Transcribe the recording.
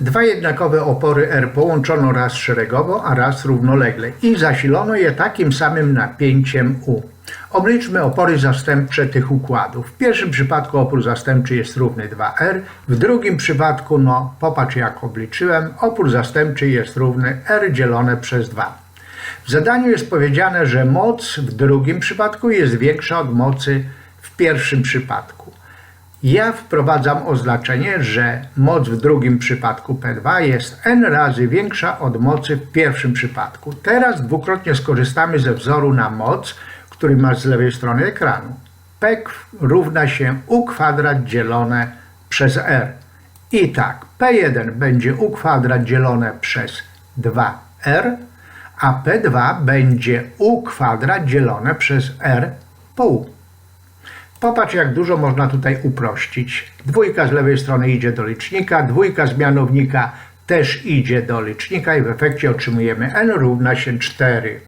Dwa jednakowe opory R połączono raz szeregowo, a raz równolegle i zasilono je takim samym napięciem U. Obliczmy opory zastępcze tych układów. W pierwszym przypadku opór zastępczy jest równy 2R, w drugim przypadku, no popatrz jak obliczyłem, opór zastępczy jest równy R dzielone przez 2. W zadaniu jest powiedziane, że moc w drugim przypadku jest większa od mocy w pierwszym przypadku. Ja wprowadzam oznaczenie, że moc w drugim przypadku P2 jest n razy większa od mocy w pierwszym przypadku. Teraz dwukrotnie skorzystamy ze wzoru na moc, który masz z lewej strony ekranu. P równa się U kwadrat dzielone przez R. I tak, P1 będzie U kwadrat dzielone przez 2R, a P2 będzie U kwadrat dzielone przez R po. Popatrz, jak dużo można tutaj uprościć. Dwójka z lewej strony idzie do licznika, dwójka z mianownika też idzie do licznika i w efekcie otrzymujemy n równa się 4.